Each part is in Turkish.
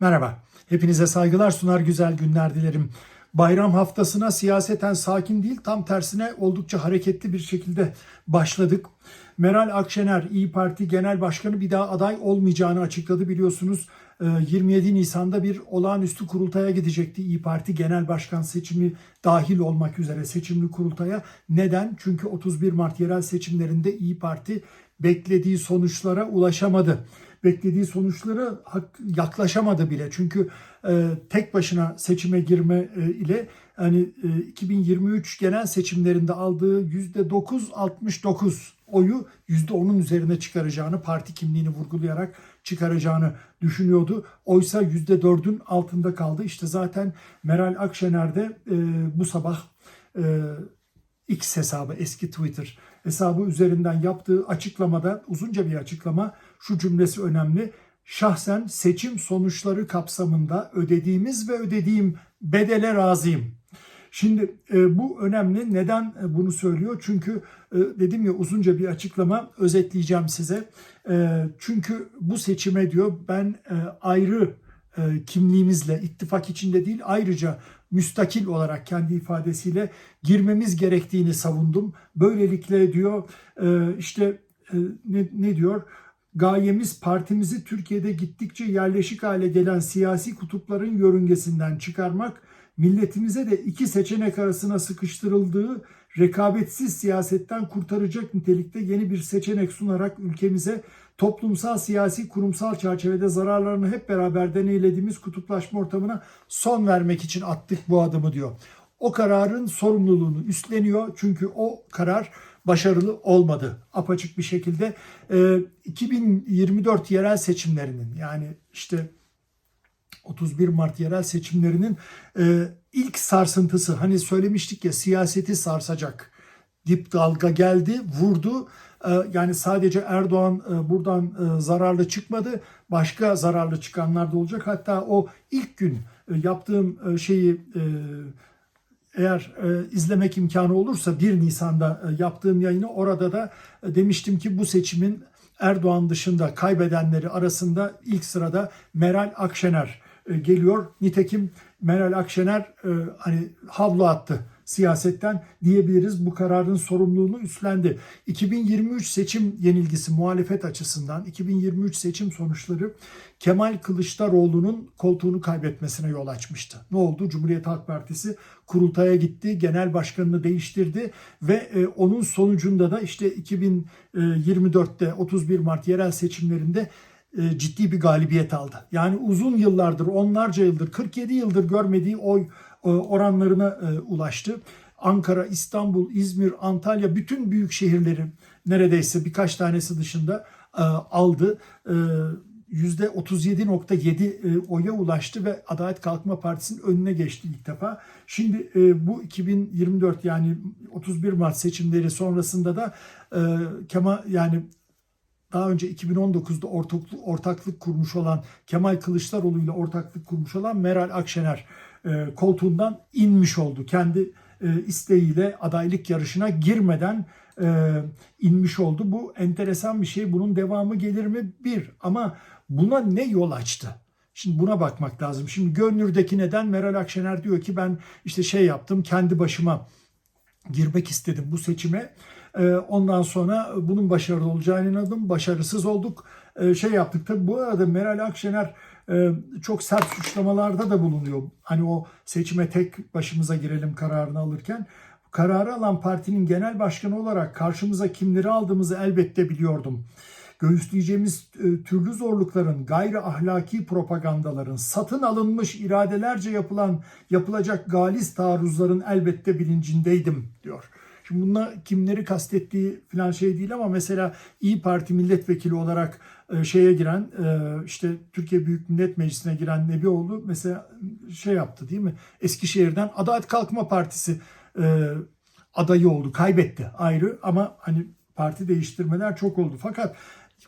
Merhaba, hepinize saygılar sunar güzel günler dilerim. Bayram haftasına siyaseten sakin değil, tam tersine oldukça hareketli bir şekilde başladık. Meral Akşener, İyi Parti Genel Başkanı bir daha aday olmayacağını açıkladı biliyorsunuz. Ee, 27 Nisan'da bir olağanüstü kurultaya gidecekti İyi Parti Genel Başkan seçimi dahil olmak üzere seçimli kurultaya. Neden? Çünkü 31 Mart yerel seçimlerinde İyi Parti beklediği sonuçlara ulaşamadı beklediği sonuçlara yaklaşamadı bile. Çünkü e, tek başına seçime girme e, ile e, 2023 genel seçimlerinde aldığı %9.69 oyu %10'un üzerine çıkaracağını, parti kimliğini vurgulayarak çıkaracağını düşünüyordu. Oysa %4'ün altında kaldı. İşte zaten Meral Akşener de e, bu sabah e, X hesabı, eski Twitter hesabı üzerinden yaptığı açıklamada uzunca bir açıklama şu cümlesi önemli. Şahsen seçim sonuçları kapsamında ödediğimiz ve ödediğim bedele razıyım. Şimdi e, bu önemli. Neden e, bunu söylüyor? Çünkü e, dedim ya uzunca bir açıklama özetleyeceğim size. E, çünkü bu seçime diyor ben e, ayrı e, kimliğimizle ittifak içinde değil ayrıca müstakil olarak kendi ifadesiyle girmemiz gerektiğini savundum. Böylelikle diyor e, işte e, ne, ne diyor? Gayemiz partimizi Türkiye'de gittikçe yerleşik hale gelen siyasi kutupların yörüngesinden çıkarmak, milletimize de iki seçenek arasına sıkıştırıldığı rekabetsiz siyasetten kurtaracak nitelikte yeni bir seçenek sunarak ülkemize toplumsal, siyasi, kurumsal çerçevede zararlarını hep beraber deneylediğimiz kutuplaşma ortamına son vermek için attık bu adımı diyor. O kararın sorumluluğunu üstleniyor çünkü o karar başarılı olmadı. Apaçık bir şekilde e, 2024 yerel seçimlerinin yani işte 31 Mart yerel seçimlerinin e, ilk sarsıntısı hani söylemiştik ya siyaseti sarsacak dip dalga geldi vurdu E, yani sadece Erdoğan e, buradan e, zararlı çıkmadı başka zararlı çıkanlar da olacak hatta o ilk gün e, yaptığım şeyi eğer e, izlemek imkanı olursa 1 Nisan'da e, yaptığım yayını orada da e, demiştim ki bu seçimin Erdoğan dışında kaybedenleri arasında ilk sırada Meral Akşener e, geliyor. Nitekim Meral Akşener e, hani havlu attı siyasetten diyebiliriz. Bu kararın sorumluluğunu üstlendi. 2023 seçim yenilgisi muhalefet açısından 2023 seçim sonuçları Kemal Kılıçdaroğlu'nun koltuğunu kaybetmesine yol açmıştı. Ne oldu? Cumhuriyet Halk Partisi kurultaya gitti, genel başkanını değiştirdi ve e, onun sonucunda da işte 2024'te 31 Mart yerel seçimlerinde e, ciddi bir galibiyet aldı. Yani uzun yıllardır, onlarca yıldır, 47 yıldır görmediği oy oranlarına e, ulaştı. Ankara, İstanbul, İzmir, Antalya bütün büyük şehirleri neredeyse birkaç tanesi dışında e, aldı. E, %37.7 e, oya ulaştı ve Adalet Kalkınma Partisi'nin önüne geçti ilk defa. Şimdi e, bu 2024 yani 31 Mart seçimleri sonrasında da e, Kemal yani daha önce 2019'da ortaklık, ortaklık kurmuş olan Kemal Kılıçdaroğlu ile ortaklık kurmuş olan Meral Akşener e, koltuğundan inmiş oldu. Kendi e, isteğiyle adaylık yarışına girmeden e, inmiş oldu. Bu enteresan bir şey. Bunun devamı gelir mi? Bir. Ama buna ne yol açtı? Şimdi buna bakmak lazım. Şimdi Gönlür'deki neden Meral Akşener diyor ki ben işte şey yaptım kendi başıma girmek istedim bu seçime. Ondan sonra bunun başarılı olacağını inandım. Başarısız olduk. Ee, Şey yaptık. Tabii bu arada Meral Akşener e, çok sert suçlamalarda da bulunuyor. Hani o seçime tek başımıza girelim kararını alırken. Kararı alan partinin genel başkanı olarak karşımıza kimleri aldığımızı elbette biliyordum. Göğüsleyeceğimiz e, türlü zorlukların, gayri ahlaki propagandaların, satın alınmış iradelerce yapılan yapılacak galis taarruzların elbette bilincindeydim diyor. Şimdi bununla kimleri kastettiği falan şey değil ama mesela İyi Parti milletvekili olarak e, şeye giren e, işte Türkiye Büyük Millet Meclisi'ne giren Nebioğlu mesela şey yaptı değil mi? Eskişehir'den Adalet Kalkınma Partisi e, adayı oldu. Kaybetti ayrı ama hani parti değiştirmeler çok oldu. Fakat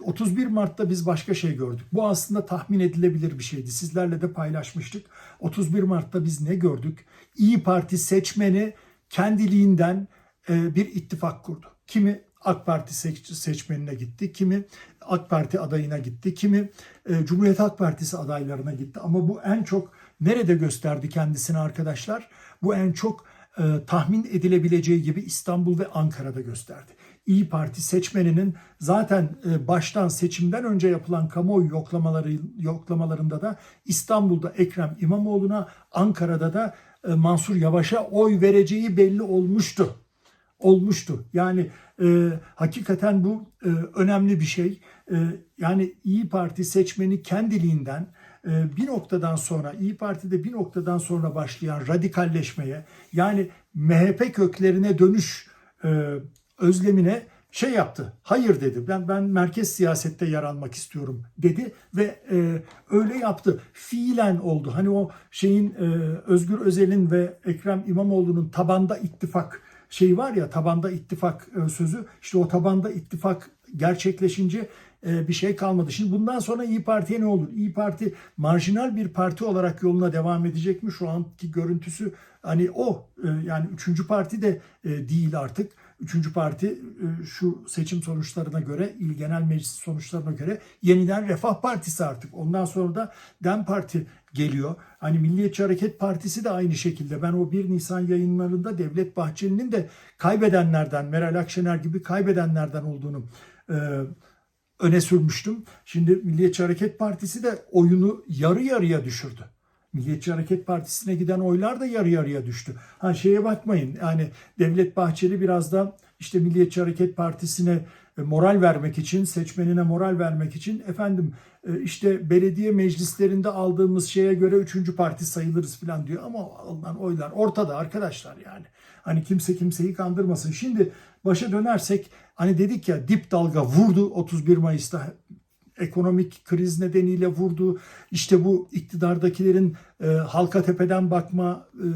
31 Mart'ta biz başka şey gördük. Bu aslında tahmin edilebilir bir şeydi. Sizlerle de paylaşmıştık. 31 Mart'ta biz ne gördük? İyi Parti seçmeni kendiliğinden e, bir ittifak kurdu. Kimi AK Parti seç- seçmenine gitti, kimi AK Parti adayına gitti, kimi e, Cumhuriyet Halk Partisi adaylarına gitti. Ama bu en çok nerede gösterdi kendisini arkadaşlar? Bu en çok e, tahmin edilebileceği gibi İstanbul ve Ankara'da gösterdi. İyi Parti seçmeninin zaten e, baştan seçimden önce yapılan kamuoyu yoklamaları yoklamalarında da İstanbul'da Ekrem İmamoğlu'na, Ankara'da da e, Mansur Yavaş'a oy vereceği belli olmuştu. Olmuştu. Yani e, hakikaten bu e, önemli bir şey. E, yani İyi Parti seçmeni kendiliğinden e, bir noktadan sonra İyi Parti'de bir noktadan sonra başlayan radikalleşmeye yani MHP köklerine dönüş e, özlemine şey yaptı. Hayır dedi. Ben ben merkez siyasette yer almak istiyorum dedi ve e, öyle yaptı. Fiilen oldu. Hani o şeyin e, Özgür Özel'in ve Ekrem İmamoğlu'nun tabanda ittifak şey var ya tabanda ittifak e, sözü. İşte o tabanda ittifak gerçekleşince e, bir şey kalmadı. Şimdi bundan sonra İyi Parti'ye ne olur? İyi Parti marjinal bir parti olarak yoluna devam edecek mi? Şu anki görüntüsü hani o e, yani üçüncü parti de değil artık. Üçüncü parti e, şu seçim sonuçlarına göre, il genel meclis sonuçlarına göre yeniden Refah Partisi artık. Ondan sonra da DEM Parti geliyor. Hani Milliyetçi Hareket Partisi de aynı şekilde. Ben o 1 Nisan yayınlarında Devlet Bahçeli'nin de kaybedenlerden, Meral Akşener gibi kaybedenlerden olduğunu e, öne sürmüştüm. Şimdi Milliyetçi Hareket Partisi de oyunu yarı yarıya düşürdü. Milliyetçi Hareket Partisi'ne giden oylar da yarı yarıya düştü. Ha şeye bakmayın yani Devlet Bahçeli biraz da işte Milliyetçi Hareket Partisi'ne e, moral vermek için, seçmenine moral vermek için efendim e, işte belediye meclislerinde aldığımız şeye göre üçüncü parti sayılırız falan diyor. Ama alınan oylar ortada arkadaşlar yani. Hani kimse kimseyi kandırmasın. Şimdi başa dönersek hani dedik ya dip dalga vurdu 31 Mayıs'ta ekonomik kriz nedeniyle vurdu. İşte bu iktidardakilerin e, halka tepeden bakma, e,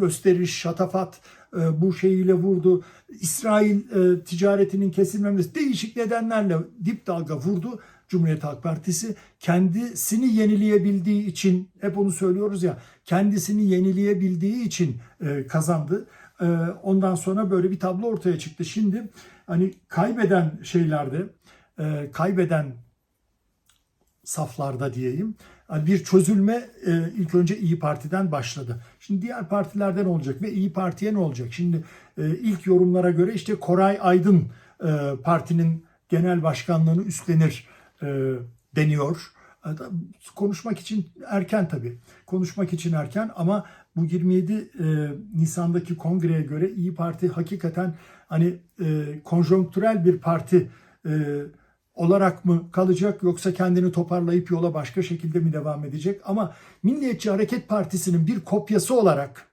gösteriş, şatafat e, bu şeyiyle vurdu. İsrail e, ticaretinin kesilmemesi değişik nedenlerle dip dalga vurdu. Cumhuriyet Halk Partisi kendisini yenileyebildiği için hep onu söylüyoruz ya kendisini yenileyebildiği için e, kazandı. E, ondan sonra böyle bir tablo ortaya çıktı. Şimdi hani kaybeden şeylerde e, kaybeden saflarda diyeyim. Bir çözülme e, ilk önce İyi Parti'den başladı. Şimdi diğer partilerden olacak ve İyi Parti'ye ne olacak? Şimdi e, ilk yorumlara göre işte Koray Aydın e, partinin genel başkanlığını üstlenir deniyor. Konuşmak için erken tabii. Konuşmak için erken ama bu 27 e, Nisan'daki kongreye göre İyi Parti hakikaten hani e, konjonktürel bir parti e, olarak mı kalacak yoksa kendini toparlayıp yola başka şekilde mi devam edecek? Ama Milliyetçi Hareket Partisi'nin bir kopyası olarak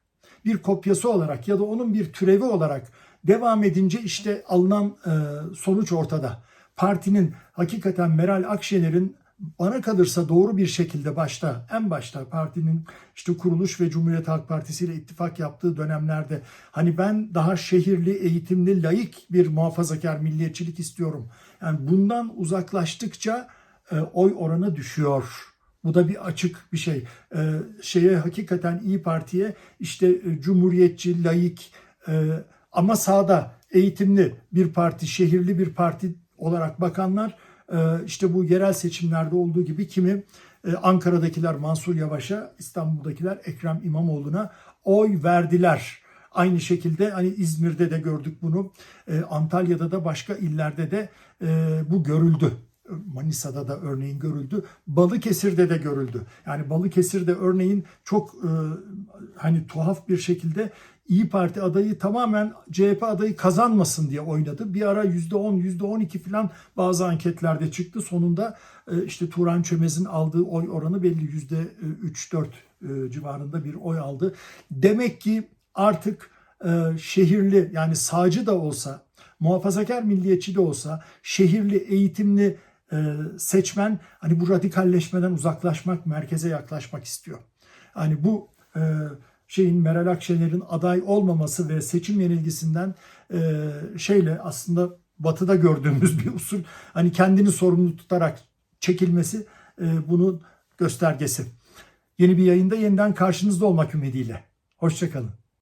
bir kopyası olarak ya da onun bir türevi olarak devam edince işte alınan e, sonuç ortada. Partinin hakikaten Meral Akşener'in bana kalırsa doğru bir şekilde başta en başta partinin işte kuruluş ve Cumhuriyet Halk Partisi ile ittifak yaptığı dönemlerde hani ben daha şehirli, eğitimli, laik bir muhafazakar milliyetçilik istiyorum. Yani bundan uzaklaştıkça e, oy oranı düşüyor. Bu da bir açık bir şey. E, şeye hakikaten İyi Parti'ye işte e, cumhuriyetçi, laik e, ama sağda eğitimli bir parti, şehirli bir parti olarak bakanlar işte bu yerel seçimlerde olduğu gibi kimi e, Ankara'dakiler Mansur Yavaş'a, İstanbul'dakiler Ekrem İmamoğlu'na oy verdiler. Aynı şekilde hani İzmir'de de gördük bunu. E, Antalya'da da başka illerde de bu görüldü. Manisa'da da örneğin görüldü. Balıkesir'de de görüldü. Yani Balıkesir'de örneğin çok e, hani tuhaf bir şekilde İyi Parti adayı tamamen CHP adayı kazanmasın diye oynadı. Bir ara %10, %12 falan bazı anketlerde çıktı. Sonunda e, işte Turan Çömez'in aldığı oy oranı belli %3-4 e, civarında bir oy aldı. Demek ki artık e, şehirli yani sağcı da olsa, muhafazakar milliyetçi de olsa, şehirli, eğitimli seçmen hani bu radikalleşmeden uzaklaşmak, merkeze yaklaşmak istiyor. Hani bu şeyin Meral Akşener'in aday olmaması ve seçim yenilgisinden e, şeyle aslında batıda gördüğümüz bir usul hani kendini sorumlu tutarak çekilmesi e, bunun göstergesi. Yeni bir yayında yeniden karşınızda olmak ümidiyle. Hoşçakalın.